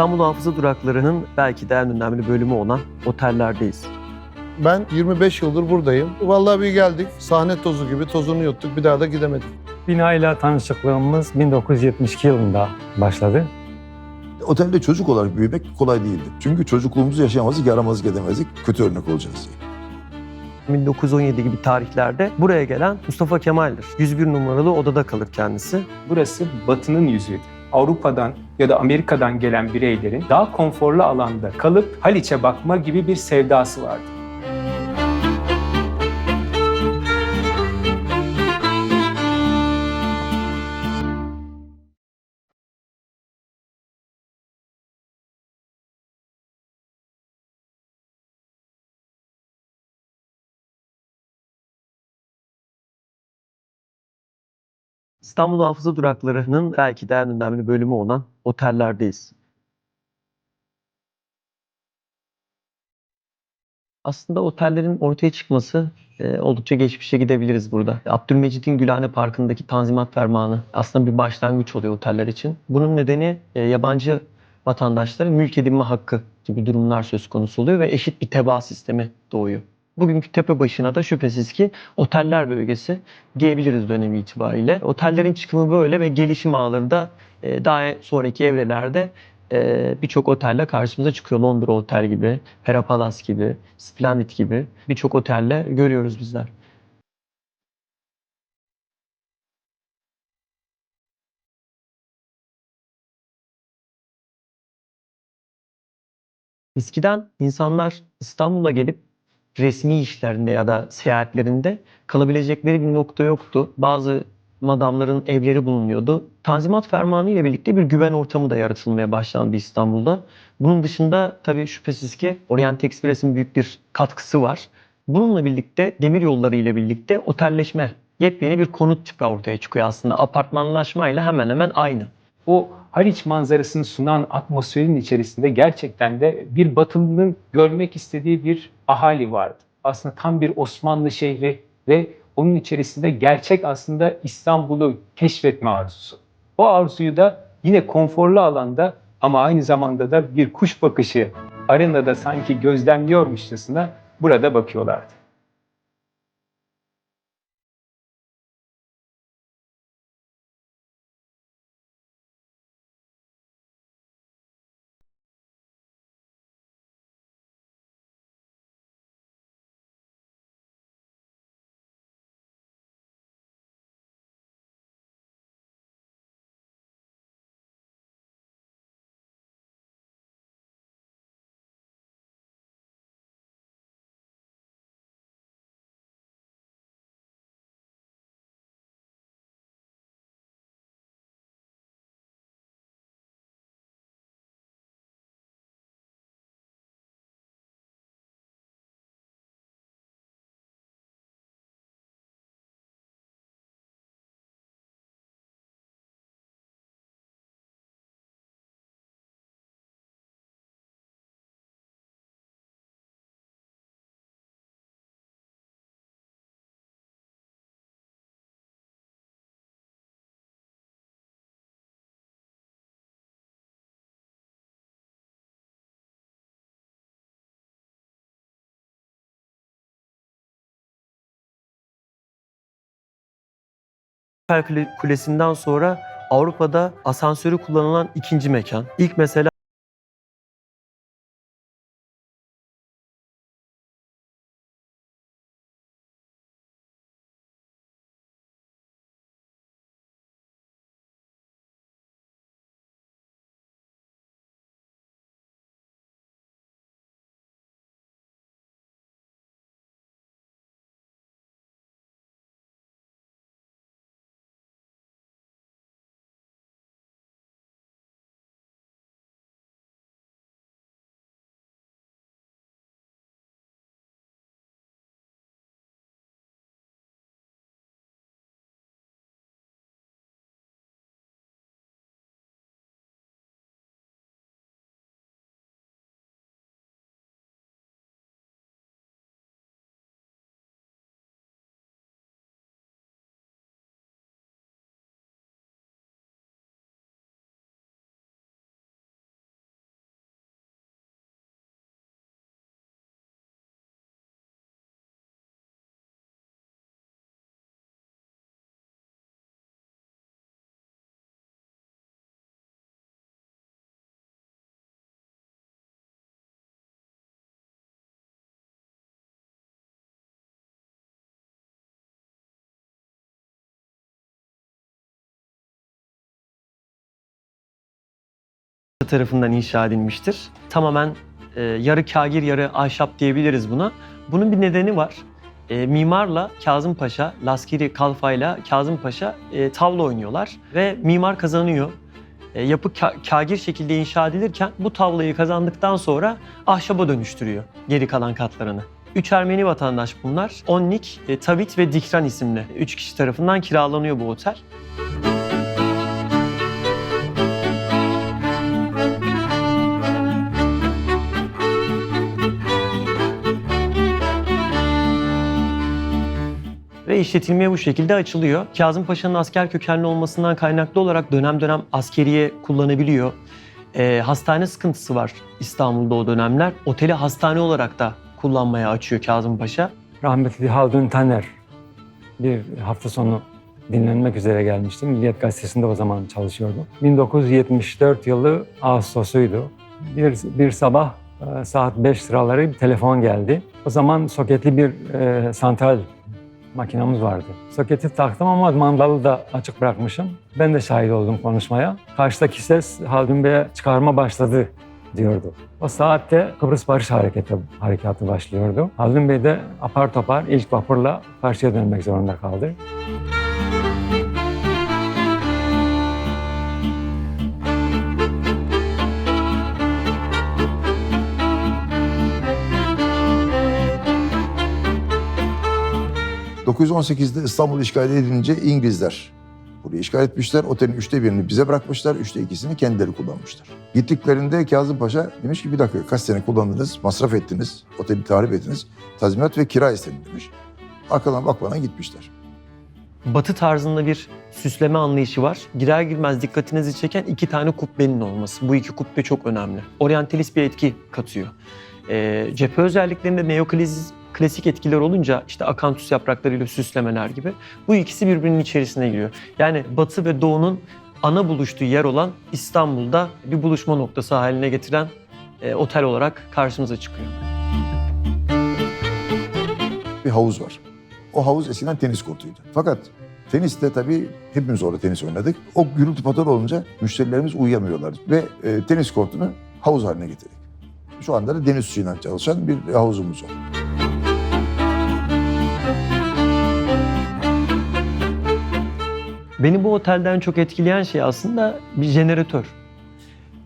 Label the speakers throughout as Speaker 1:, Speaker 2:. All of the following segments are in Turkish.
Speaker 1: İstanbul Hafıza Durakları'nın belki de en önemli bölümü olan otellerdeyiz.
Speaker 2: Ben 25 yıldır buradayım. Vallahi bir geldik, sahne tozu gibi tozunu yuttuk, bir daha da gidemedik.
Speaker 3: Binayla tanışıklığımız 1972 yılında başladı.
Speaker 4: Otelde çocuk olarak büyümek kolay değildi. Çünkü çocukluğumuzu yaşayamazdık, yaramazlık edemezdik. Kötü örnek olacağız diye.
Speaker 1: 1917 gibi tarihlerde buraya gelen Mustafa Kemal'dir. 101 numaralı odada kalır kendisi.
Speaker 5: Burası batının yüzüydü. Avrupa'dan ya da Amerika'dan gelen bireylerin daha konforlu alanda kalıp Haliç'e bakma gibi bir sevdası vardı.
Speaker 1: İstanbul Hafıza Durakları'nın belki de en önemli bölümü olan otellerdeyiz. Aslında otellerin ortaya çıkması e, oldukça geçmişe gidebiliriz burada. Abdülmecid'in Gülhane Parkı'ndaki Tanzimat Fermanı aslında bir başlangıç oluyor oteller için. Bunun nedeni e, yabancı vatandaşların mülk edinme hakkı gibi durumlar söz konusu oluyor ve eşit bir tebaa sistemi doğuyor. Bugünkü tepe başına da şüphesiz ki oteller bölgesi diyebiliriz dönemi itibariyle. Otellerin çıkımı böyle ve gelişim ağları e, daha sonraki evrelerde e, birçok otelle karşımıza çıkıyor. Londra Otel gibi, Pera Palace gibi, Splendid gibi birçok otelle görüyoruz bizler. Eskiden insanlar İstanbul'a gelip resmi işlerinde ya da seyahatlerinde kalabilecekleri bir nokta yoktu. Bazı madamların evleri bulunuyordu. Tanzimat Fermanı ile birlikte bir güven ortamı da yaratılmaya başlandı İstanbul'da. Bunun dışında tabii şüphesiz ki Orient Express'in büyük bir katkısı var. Bununla birlikte demir yolları ile birlikte otelleşme, yepyeni bir konut tipi ortaya çıkıyor aslında. Apartmanlaşmayla hemen hemen aynı.
Speaker 5: O Haliç manzarasını sunan atmosferin içerisinde gerçekten de bir Batılı'nın görmek istediği bir ahali vardı. Aslında tam bir Osmanlı şehri ve onun içerisinde gerçek aslında İstanbul'u keşfetme arzusu. O arzuyu da yine konforlu alanda ama aynı zamanda da bir kuş bakışı arenada sanki gözlemliyormuşçasına burada bakıyorlardı.
Speaker 1: Eiffel Kule- Kulesi'nden sonra Avrupa'da asansörü kullanılan ikinci mekan. İlk mesela tarafından inşa edilmiştir. Tamamen e, yarı kagir yarı ahşap diyebiliriz buna. Bunun bir nedeni var. E, mimarla Kazım Paşa, Laskiri Kalfa'yla Kazım Paşa e, tavla oynuyorlar ve mimar kazanıyor. E, yapı ka- kagir şekilde inşa edilirken bu tavlayı kazandıktan sonra ahşaba dönüştürüyor geri kalan katlarını. Üç Ermeni vatandaş bunlar. Onnik, e, Tavit ve Dikran isimli üç kişi tarafından kiralanıyor bu otel. İşletilmeye bu şekilde açılıyor. Kazım Paşa'nın asker kökenli olmasından kaynaklı olarak dönem dönem askeriye kullanabiliyor. Ee, hastane sıkıntısı var İstanbul'da o dönemler. Oteli hastane olarak da kullanmaya açıyor Kazım Paşa.
Speaker 3: Rahmetli Haldun Taner bir hafta sonu dinlenmek üzere gelmişti. Milliyet Gazetesi'nde o zaman çalışıyordu. 1974 yılı Ağustos'uydu. Bir, bir sabah e, saat 5 sıraları bir telefon geldi. O zaman soketli bir e, santral makinamız vardı. Soketi taktım ama mandalı da açık bırakmışım. Ben de şahit oldum konuşmaya. Karşıdaki ses Haldun Bey'e çıkarma başladı diyordu. O saatte Kıbrıs Barış Hareketi, Harekatı başlıyordu. Haldun Bey de apar topar ilk vapurla karşıya dönmek zorunda kaldı.
Speaker 4: Hı. 918'de İstanbul işgal edilince İngilizler burayı işgal etmişler. Otelin üçte birini bize bırakmışlar, üçte ikisini kendileri kullanmışlar. Gittiklerinde Kazım Paşa demiş ki bir dakika kaç sene kullandınız, masraf ettiniz, oteli tahrip ettiniz, tazminat ve kira istedin demiş. Arkadan bakmadan gitmişler.
Speaker 1: Batı tarzında bir süsleme anlayışı var. Girer girmez dikkatinizi çeken iki tane kubbenin olması. Bu iki kubbe çok önemli. Oryantalist bir etki katıyor. Ee, cephe özelliklerinde neoklasik klasik etkiler olunca işte akantus yapraklarıyla süslemeler gibi bu ikisi birbirinin içerisine giriyor. Yani Batı ve Doğu'nun ana buluştuğu yer olan İstanbul'da bir buluşma noktası haline getiren e, otel olarak karşımıza çıkıyor.
Speaker 4: Bir havuz var. O havuz eskiden tenis kortuydu. Fakat teniste tabii hepimiz orada tenis oynadık. O gürültü patır olunca müşterilerimiz uyuyamıyorlar. Ve e, tenis kortunu havuz haline getirdik. Şu anda da deniz suyuyla çalışan bir havuzumuz var.
Speaker 1: Beni bu otelden çok etkileyen şey aslında bir jeneratör.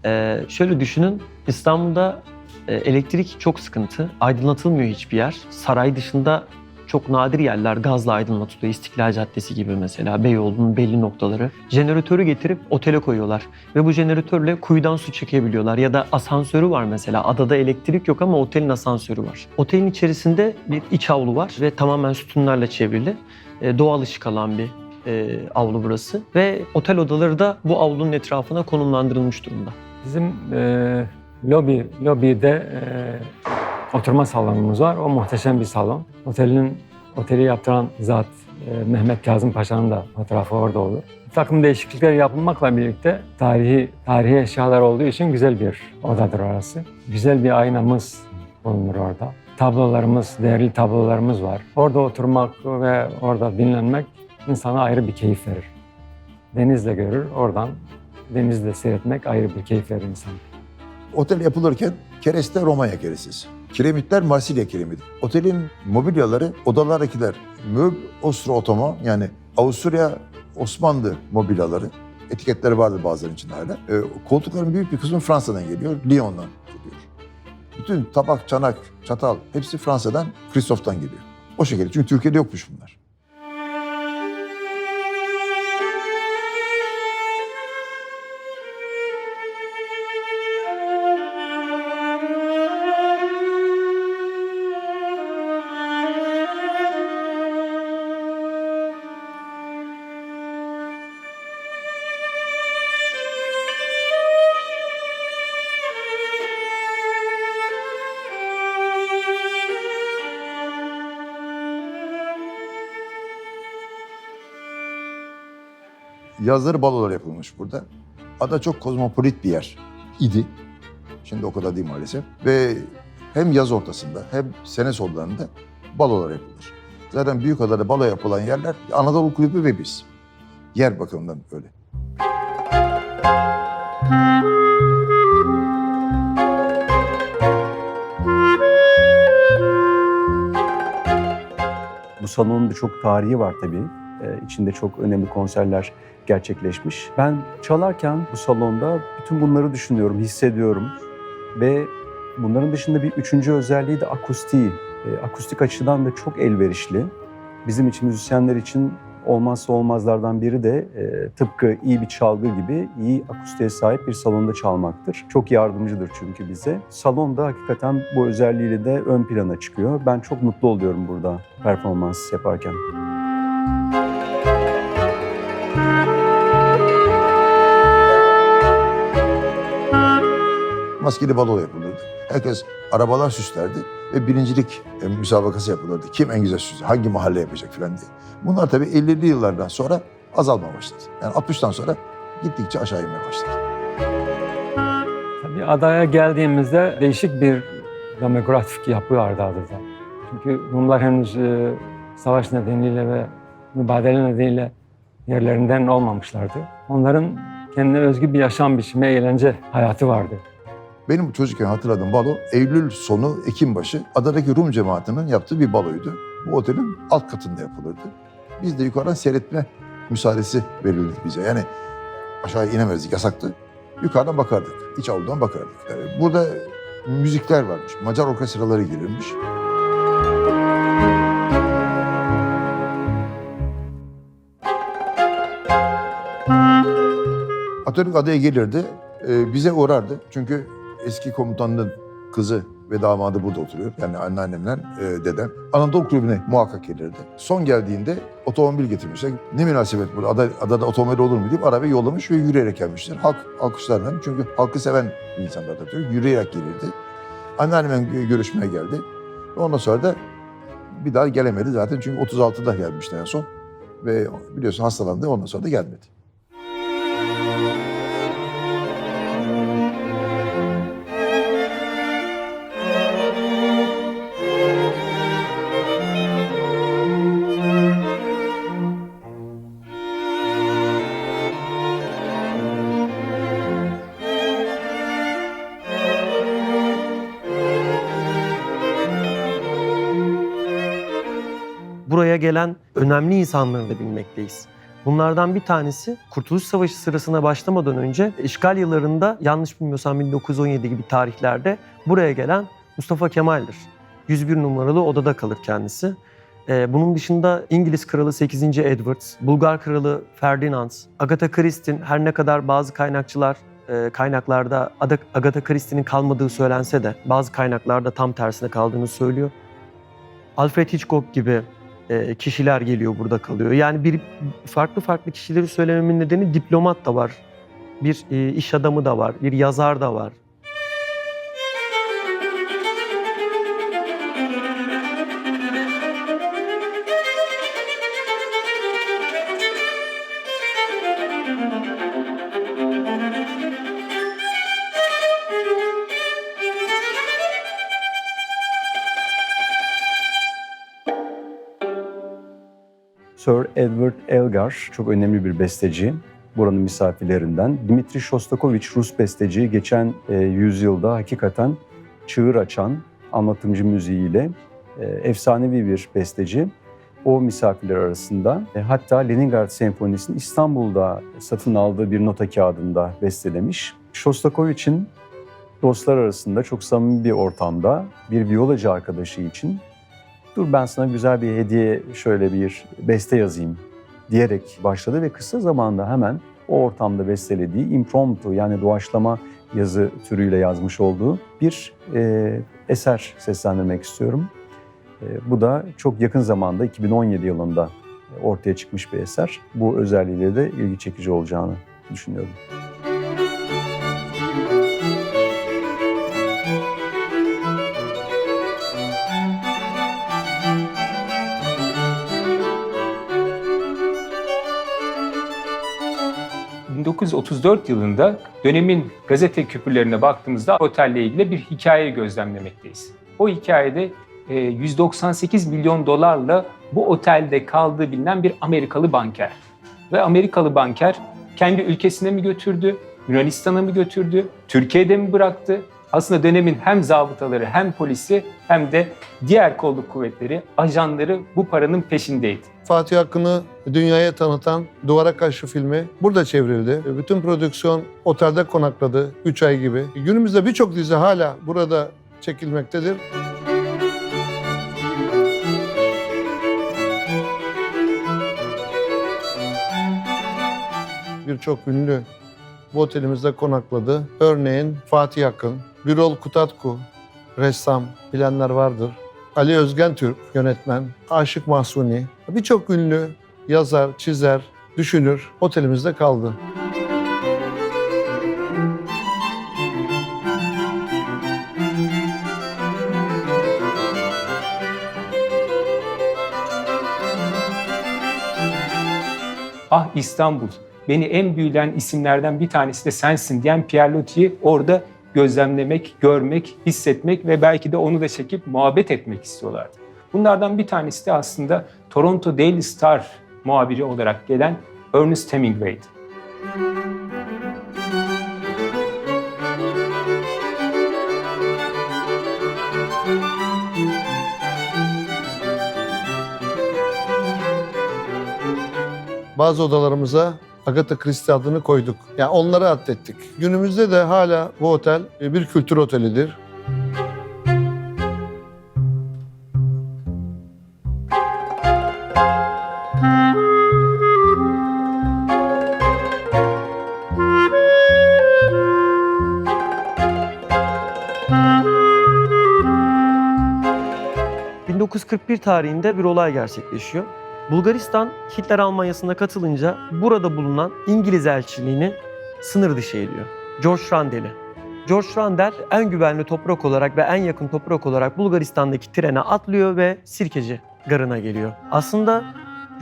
Speaker 1: Ee, şöyle düşünün, İstanbul'da e, elektrik çok sıkıntı. Aydınlatılmıyor hiçbir yer. Saray dışında çok nadir yerler gazla aydınlatılıyor. İstiklal Caddesi gibi mesela Beyoğlu'nun belli noktaları. Jeneratörü getirip otele koyuyorlar. Ve bu jeneratörle kuyudan su çekebiliyorlar. Ya da asansörü var mesela. Adada elektrik yok ama otelin asansörü var. Otelin içerisinde bir iç avlu var ve tamamen sütunlarla çevrili. E, doğal ışık alan bir e, avlu burası. Ve otel odaları da bu avlunun etrafına konumlandırılmış durumda.
Speaker 3: Bizim e, lobi, lobide e, oturma salonumuz var. O muhteşem bir salon. Otelin oteli yaptıran zat e, Mehmet Kazım Paşa'nın da fotoğrafı orada olur. Bir takım değişiklikler yapılmakla birlikte tarihi tarihi eşyalar olduğu için güzel bir odadır orası. Güzel bir aynamız bulunur orada. Tablolarımız, değerli tablolarımız var. Orada oturmak ve orada dinlenmek insana ayrı bir keyif verir. Denizle görür, oradan denizle seyretmek ayrı bir keyif verir insana.
Speaker 4: Otel yapılırken kereste Romanya kerestesi. Kiremitler Marsilya kiremidi. Otelin mobilyaları, odalardakiler möb Ostro Ottoman yani Avusturya Osmanlı mobilyaları. Etiketleri vardır bazılarının içinde hala. Ee, koltukların büyük bir kısmı Fransa'dan geliyor, Lyon'dan geliyor. Bütün tabak, çanak, çatal hepsi Fransa'dan, Christophe'dan geliyor. O şekilde çünkü Türkiye'de yokmuş bunlar. Yazları balolar yapılmış burada. Ada çok kozmopolit bir yer idi. Şimdi o kadar değil maalesef. Ve hem yaz ortasında hem sene sonlarında balolar yapılır. Zaten büyük adada balo yapılan yerler Anadolu Kulübü ve biz. Yer bakımından öyle.
Speaker 6: Bu salonun birçok tarihi var tabii. Ee, içinde çok önemli konserler gerçekleşmiş. Ben çalarken bu salonda bütün bunları düşünüyorum, hissediyorum. Ve bunların dışında bir üçüncü özelliği de akustiği. Ee, akustik açıdan da çok elverişli. Bizim için, müzisyenler için olmazsa olmazlardan biri de e, tıpkı iyi bir çalgı gibi iyi akustiğe sahip bir salonda çalmaktır. Çok yardımcıdır çünkü bize. Salonda hakikaten bu özelliğiyle de ön plana çıkıyor. Ben çok mutlu oluyorum burada performans yaparken.
Speaker 4: Maskeli balo yapılırdı. Herkes arabalar süslerdi ve birincilik e, müsabakası yapılırdı. Kim en güzel süsler, hangi mahalle yapacak filan diye. Bunlar tabii 50'li yıllardan sonra azalmaya başladı. Yani 60'tan sonra gittikçe aşağı inmeye başladı.
Speaker 3: Tabii adaya geldiğimizde değişik bir demografik yapı vardı adada. Çünkü Rumlar henüz e, savaş nedeniyle ve mübadele nedeniyle yerlerinden olmamışlardı. Onların kendine özgü bir yaşam biçimi, eğlence hayatı vardı.
Speaker 4: Benim çocukken hatırladığım balo Eylül sonu, Ekim başı adadaki Rum cemaatinin yaptığı bir baloydu. Bu otelin alt katında yapılırdı. Biz de yukarıdan seyretme müsaadesi verildi bize. Yani aşağı inemezdik, yasaktı. Yukarıdan bakardık, iç avludan bakardık. Ee, Burada müzikler varmış, Macar orkestraları gelirmiş. Atatürk adaya gelirdi, e, bize uğrardı. Çünkü eski komutanın kızı ve damadı burada oturuyor. Yani anneannemle e, dedem. Anadolu Kulübü'ne muhakkak gelirdi. Son geldiğinde otomobil getirmişler. Ne münasebet burada ada, adada otomobil olur mu deyip arabayı yollamış ve yürüyerek gelmişler. Halk alkışlarla çünkü halkı seven bir insan Atatürk. Yürüyerek gelirdi. Anneannemle gö- görüşmeye geldi. Ondan sonra da bir daha gelemedi zaten çünkü 36'da gelmişti en son. Ve biliyorsun hastalandı ondan sonra da gelmedi.
Speaker 1: Gelen önemli insanları da bilmekteyiz. Bunlardan bir tanesi Kurtuluş Savaşı sırasına başlamadan önce işgal yıllarında yanlış bilmiyorsam 1917 gibi tarihlerde buraya gelen Mustafa Kemal'dir. 101 numaralı odada kalır kendisi. Ee, bunun dışında İngiliz Kralı 8. Edward, Bulgar Kralı Ferdinand, Agatha Christie'nin her ne kadar bazı kaynakçılar e, kaynaklarda Agatha Christie'nin kalmadığı söylense de bazı kaynaklarda tam tersine kaldığını söylüyor. Alfred Hitchcock gibi e, kişiler geliyor burada kalıyor. Yani bir farklı farklı kişileri söylememin nedeni diplomat da var. Bir e, iş adamı da var, bir yazar da var.
Speaker 6: Edward Elgar çok önemli bir besteci. Buranın misafirlerinden. Dimitri Shostakovich Rus besteci geçen e, yüzyılda hakikaten çığır açan anlatımcı müziğiyle e, efsanevi bir besteci. O misafirler arasında e, hatta Leningrad Senfonisi'ni İstanbul'da satın aldığı bir nota kağıdında bestelemiş. Shostakovich'in dostlar arasında çok samimi bir ortamda bir viyolacı arkadaşı için dur ben sana güzel bir hediye şöyle bir beste yazayım diyerek başladı ve kısa zamanda hemen o ortamda bestelediği impromptu yani doğaçlama yazı türüyle yazmış olduğu bir e, eser seslendirmek istiyorum. E, bu da çok yakın zamanda 2017 yılında ortaya çıkmış bir eser. Bu özelliğiyle de ilgi çekici olacağını düşünüyorum.
Speaker 5: Hı. 1934 yılında dönemin gazete küpürlerine baktığımızda otelle ilgili bir hikaye gözlemlemekteyiz. O hikayede e, 198 milyon dolarla bu otelde kaldığı bilinen bir Amerikalı banker. Ve Amerikalı banker kendi ülkesine mi götürdü, Yunanistan'a mı götürdü, Türkiye'de mi bıraktı? Aslında dönemin hem zabıtaları hem polisi hem de diğer kolluk kuvvetleri, ajanları bu paranın peşindeydi.
Speaker 2: Fatih Akın'ı dünyaya tanıtan Duvara Karşı filmi burada çevrildi. Bütün prodüksiyon otelde konakladı 3 ay gibi. Günümüzde birçok dizi hala burada çekilmektedir. Birçok ünlü bu otelimizde konakladı. Örneğin Fatih Akın, Birol Kutatku, ressam bilenler vardır. Ali Özgen Türk yönetmen, Aşık Mahsuni, birçok ünlü yazar, çizer, düşünür otelimizde kaldı.
Speaker 5: Ah İstanbul, beni en büyülen isimlerden bir tanesi de sensin diyen Pierre Loti'yi orada gözlemlemek, görmek, hissetmek ve belki de onu da çekip muhabbet etmek istiyorlardı. Bunlardan bir tanesi de aslında Toronto Daily Star muhabiri olarak gelen Ernest Hemingway'di.
Speaker 2: Bazı odalarımıza Agatha Christie adını koyduk. Yani onları atlettik. Günümüzde de hala bu otel bir kültür otelidir.
Speaker 1: Ee, 1941 tarihinde bir olay gerçekleşiyor. Bulgaristan Hitler Almanyası'na katılınca burada bulunan İngiliz elçiliğini sınır dışı ediyor. George Randel'i. George Randel en güvenli toprak olarak ve en yakın toprak olarak Bulgaristan'daki trene atlıyor ve Sirkeci garına geliyor. Aslında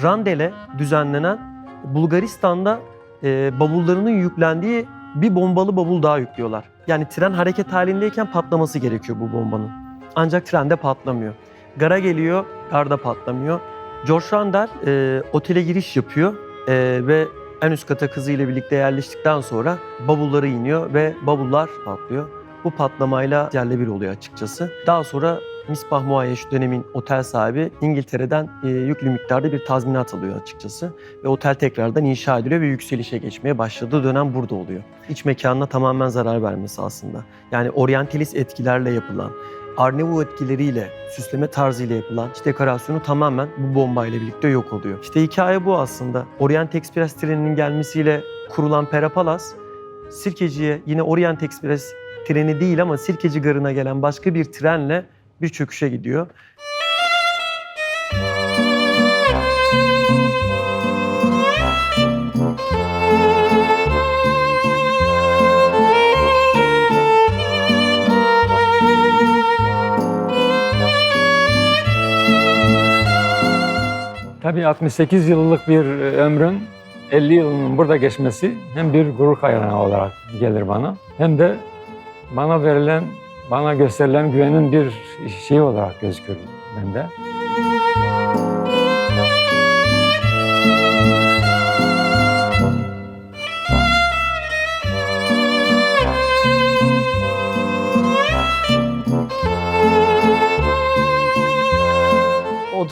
Speaker 1: Randel'e düzenlenen Bulgaristan'da e, bavullarının yüklendiği bir bombalı bavul daha yüklüyorlar. Yani tren hareket halindeyken patlaması gerekiyor bu bombanın. Ancak trende patlamıyor. Gara geliyor, garda patlamıyor. George Randall e, otele giriş yapıyor e, ve en üst kata kızıyla birlikte yerleştikten sonra bavulları iniyor ve bavullar patlıyor. Bu patlamayla yerle bir oluyor açıkçası. Daha sonra Misbah Muayyeş dönemin otel sahibi İngiltere'den e, yüklü miktarda bir tazminat alıyor açıkçası. Ve otel tekrardan inşa ediliyor ve yükselişe geçmeye başladığı dönem burada oluyor. İç mekanına tamamen zarar vermesi aslında. Yani oryantalist etkilerle yapılan, Arnavut etkileriyle, süsleme tarzıyla yapılan iç dekorasyonu tamamen bu bombayla birlikte yok oluyor. İşte hikaye bu aslında. Orient Express treninin gelmesiyle kurulan Pera Palace, Sirkeci'ye yine Orient Express treni değil ama Sirkeci Garı'na gelen başka bir trenle bir çöküşe gidiyor.
Speaker 3: Tabii 68 yıllık bir e, ömrün 50 yılının burada geçmesi hem bir gurur kaynağı olarak gelir bana hem de bana verilen, bana gösterilen güvenin bir şeyi olarak gözükür bende.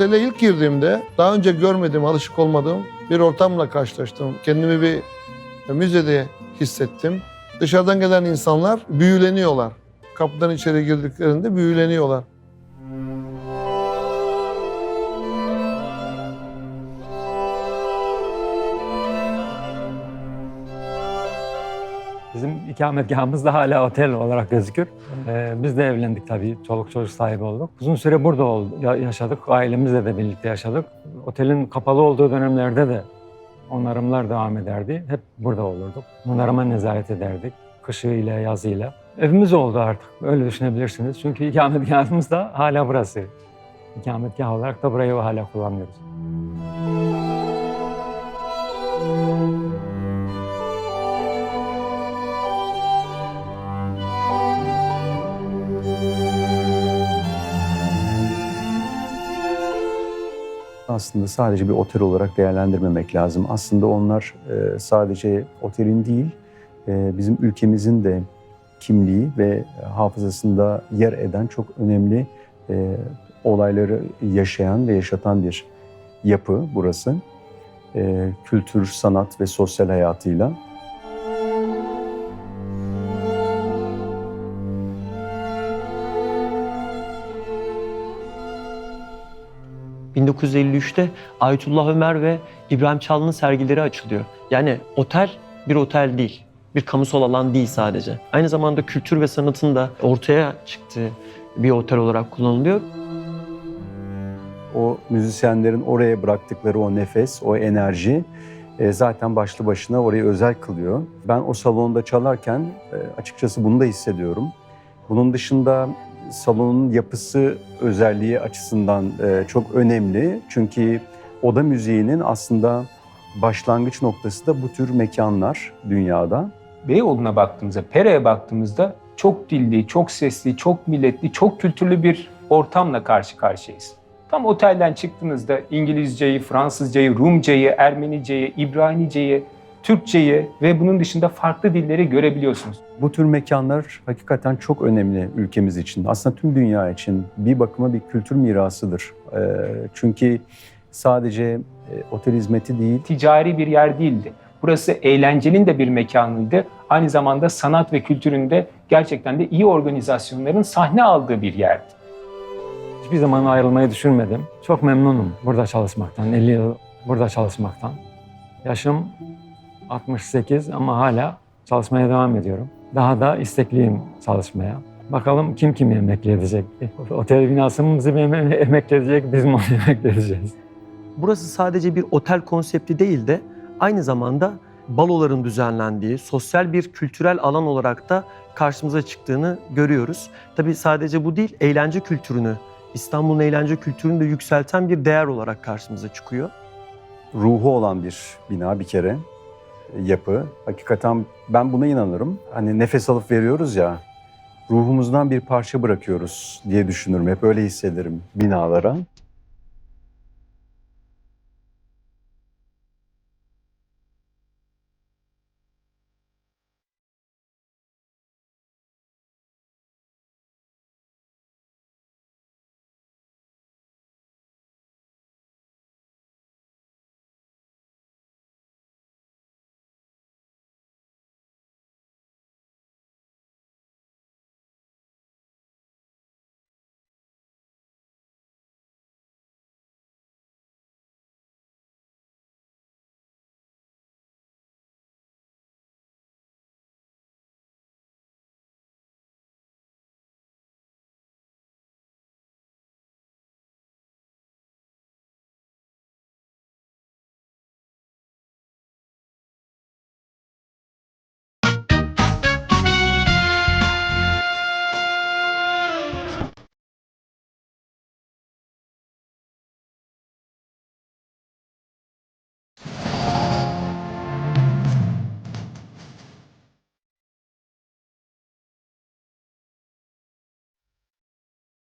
Speaker 2: Otele ilk girdiğimde daha önce görmediğim, alışık olmadığım bir ortamla karşılaştım. Kendimi bir müzede hissettim. Dışarıdan gelen insanlar büyüleniyorlar. Kapıdan içeri girdiklerinde büyüleniyorlar.
Speaker 3: İkametgahımız da hala otel olarak gözükür. Ee, biz de evlendik tabii. Çoluk çocuk sahibi olduk. Uzun süre burada oldu, ya- yaşadık. Ailemizle de birlikte yaşadık. Otelin kapalı olduğu dönemlerde de onarımlar devam ederdi. Hep burada olurduk. Onarıma nezaret ederdik. Kışıyla, yazıyla. Evimiz oldu artık. Öyle düşünebilirsiniz. Çünkü ikametgahımız da hala burası. İkametgah olarak da burayı hala kullanıyoruz.
Speaker 6: Aslında sadece bir otel olarak değerlendirmemek lazım. Aslında onlar e, sadece otelin değil, e, bizim ülkemizin de kimliği ve hafızasında yer eden çok önemli e, olayları yaşayan ve yaşatan bir yapı burası. Kültür, sanat ve sosyal hayatıyla.
Speaker 1: 1953'te Ayetullah Ömer ve İbrahim Çalı'nın sergileri açılıyor. Yani otel bir otel değil. Bir kamusal alan değil sadece. Aynı zamanda kültür ve sanatın da ortaya çıktığı bir otel olarak kullanılıyor.
Speaker 6: O müzisyenlerin oraya bıraktıkları o nefes, o enerji e, zaten başlı başına orayı özel kılıyor. Ben o salonda çalarken e, açıkçası bunu da hissediyorum. Bunun dışında salonun yapısı özelliği açısından e, çok önemli. Çünkü oda müziğinin aslında başlangıç noktası da bu tür mekanlar dünyada.
Speaker 5: Beyoğlu'na baktığımızda, Pere'ye baktığımızda çok dilli, çok sesli, çok milletli, çok kültürlü bir ortamla karşı karşıyayız. Tam otelden çıktığınızda İngilizceyi, Fransızcayı, Rumcayı, Ermeniceyi, İbraniceyi, Türkçeyi ve bunun dışında farklı dilleri görebiliyorsunuz.
Speaker 6: Bu tür mekanlar hakikaten çok önemli ülkemiz için. Aslında tüm dünya için bir bakıma bir kültür mirasıdır. E, çünkü sadece e, otel hizmeti değil,
Speaker 5: Ticari bir yer değildi. Burası eğlencenin de bir mekanıydı. Aynı zamanda sanat ve kültürün de gerçekten de iyi organizasyonların sahne aldığı bir yerdi.
Speaker 3: Hiçbir zaman ayrılmayı düşünmedim. Çok memnunum burada çalışmaktan, 50 yıl burada çalışmaktan. Yaşım 68 ama hala çalışmaya devam ediyorum. Daha da istekliyim çalışmaya. Bakalım kim kimi emekli edecek? Otel binasımızı mı em- emekli edecek, biz mi onu emekli edeceğiz?
Speaker 1: Burası sadece bir otel konsepti değil de aynı zamanda baloların düzenlendiği, sosyal bir kültürel alan olarak da karşımıza çıktığını görüyoruz. Tabii sadece bu değil, eğlence kültürünü, İstanbul'un eğlence kültürünü de yükselten bir değer olarak karşımıza çıkıyor.
Speaker 6: ruhu olan bir bina bir kere yapı. Hakikaten ben buna inanırım. Hani nefes alıp veriyoruz ya ruhumuzdan bir parça bırakıyoruz diye düşünürüm. Hep öyle hissederim binalara.